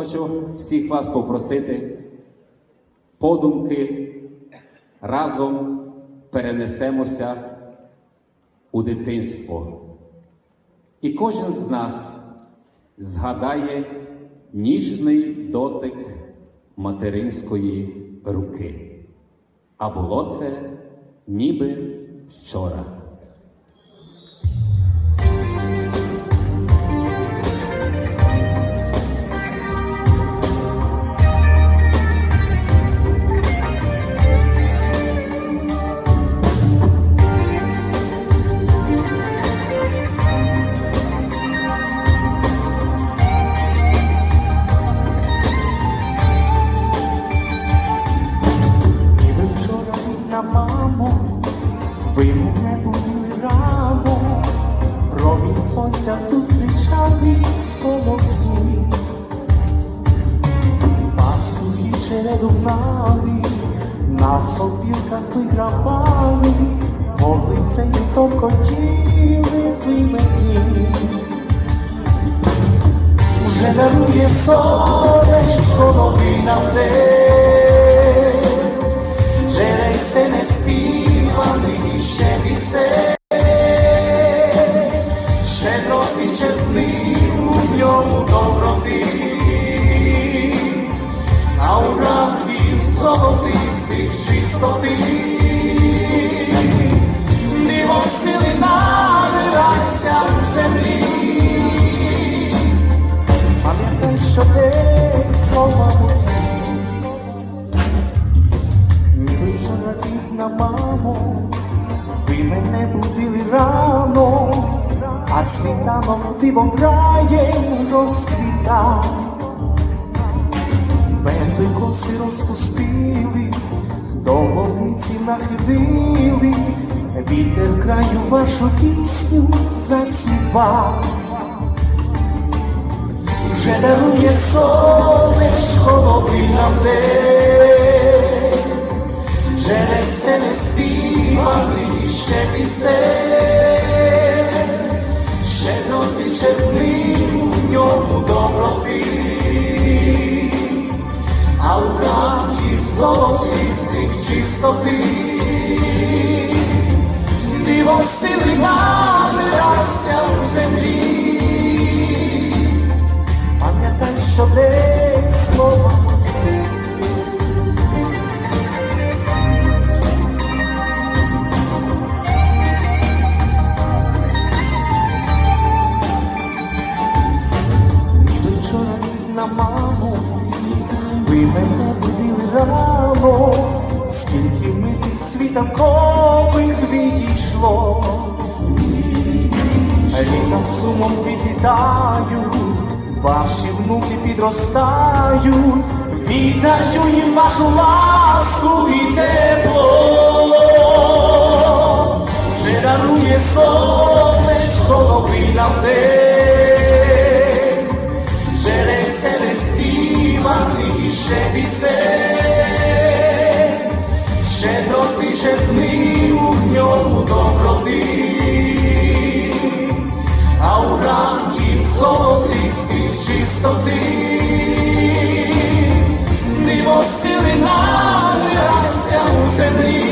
Хочу всіх вас попросити подумки разом перенесемося у дитинство. І кожен з нас згадає ніжний дотик материнської руки. А було це ніби вчора. Ви мене будили рано, промінь сонця зустрічали солов'ї, пастухи череду гнали, на сопілках вигравали, горлицею токотіли ви мені. Вже дарує сонечко новий нам день, Жерейся не співаний ще пісень, щедро ти черпнив у ньому доброти, а у ранків золотистих чистоти, диво сили навелася а світанок диво грає розквіта. Верби коси розпустили, до водиці нахилили, вітер краю вашу пісню засівав. Вже дарує сонечко золотистих чистоти, диво сили набирався у землі. Пам'ятай, що день слова. Ніби мамо, ви мене будили рано, скільки мити світанкових відійшло. Літа сумом відлітаю, ваші внуки підростають, віддаю їм вашу ласку і тепло, вже дарує сонечко новий нам день, ще пісень, щедро ти черпнив у ньому доброти а у ранків золотистих чистоти, диво сили у землі.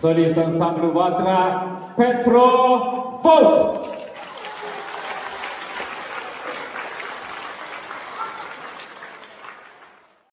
Соліст ансамблю Ватра Петро Вовк.